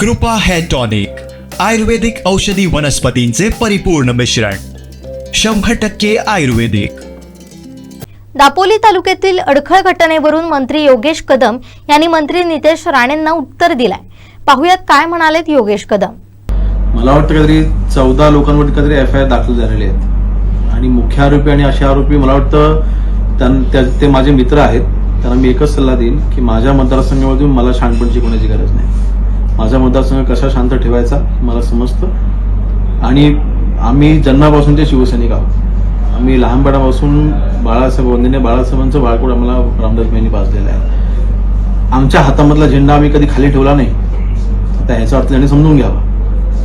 कृपा hair tonic आयुर्वेदिक औषधी वनस्पतींचे परिपूर्ण मिश्रण शंभर टक्के आयुर्वेदिक. दापोली तालुक्यातील अडखळ घटनेवरून मंत्री योगेश कदम यांनी मंत्री नितेश राणेंना उत्तर दिलंय. पाहुयात काय म्हणालेत योगेश कदम. मला वाटतं काहीतरी चौदा लोकांवर काहीतरी एफ आय आर दाखल झालेले आहेत. आणि मुख्य आरोपी आणि असे आरोपी मला वाटतं ते माझे मित्र आहेत. त्यांना मी एकच सल्ला देईन की माझ्या मतदारसंघामधून मला शहाणपण शिकवण्याची गरज नाही. माझा मतदारसंघ कसा शांत ठेवायचा मला समजतं. आणि आम्ही जन्मापासूनचे शिवसैनिक आहोत. आम्ही लहानपणापासून बाळासाहेब वंदनीय बाळासाहेबांचं बाळकोड आम्हाला रामदास यांनी पाजलेलं आहे. आमच्या हातामधला झेंडा आम्ही कधी खाली ठेवला नाही. आता ह्याचा अर्थ त्यांनी समजून घ्यावा.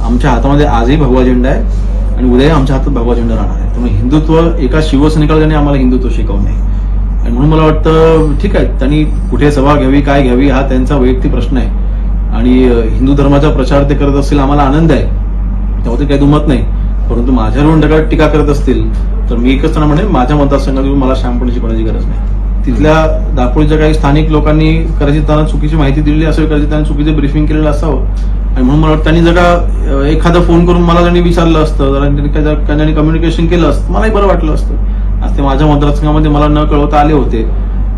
आमच्या हातामध्ये आजही भगवा झेंडा आहे आणि उद्याही आमच्या हातात भगवा झेंडा राहणार आहे. त्यामुळे हिंदुत्व एका शिवसैनिकाला त्यांनी आम्हाला हिंदुत्व शिकवू नये आणि म्हणून मला वाटतं ठीक आहे त्यांनी कुठे सभा घ्यावी काय घ्यावी हा त्यांचा वैयक्तिक प्रश्न आहे. आणि हिंदू धर्माचा प्रचार ते करत असतील आम्हाला आनंद आहे. त्यामध्ये काही दुमत नाही. परंतु माझ्यावरून डगा टीका करत असतील तर मी एकच त्यांना म्हणेन माझ्या मतदारसंघातून मला शांतपणे शिकवण्याची गरज नाही. तिथल्या दापोळीच्या काही स्थानिक लोकांनी कदाचित त्यांना चुकीची माहिती दिलेली असेल कदाचित त्यांनी चुकीचं ब्रिफिंग केलेलं असावं. आणि म्हणून मला वाटतं त्यांनी जर का एखादा फोन करून मला त्यांनी विचारलं असतं त्यांनी काय जर त्यांनी कम्युनिकेशन केलं असतं मलाही बरं वाटलं असतं. आज ते माझ्या मतदारसंघामध्ये मला न कळवता आले होते.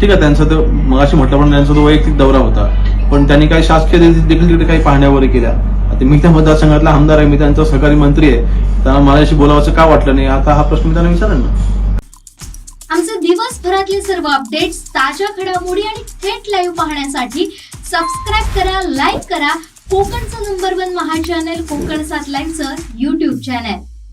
ठीक आहे त्यांचा तर मगाशी म्हटलं पण त्यांचा तो वैयक्तिक दौरा होता. पण त्यांनी काही शासकीय देखील तिकडे काही पाहण्या वगैरे केल्या. आता मी त्या मतदारसंघातला आमदार आहे मी त्यांचा सहकारी मंत्री आहे. त्यांना माझ्याशी बोलावंसं का वाटलं नाही? आता हा प्रश्न मी त्यांना विचारेल ना. आमचे दिवसभरातले सर्व अपडेट्स ताज्या घडामोडी आणि थेट लाईव्ह पाहण्यासाठी सबस्क्राईब करा लाईक करा. कोकणचं नंबर वन महा चॅनल कोकण सात लाईनचं युट्यूब चॅनल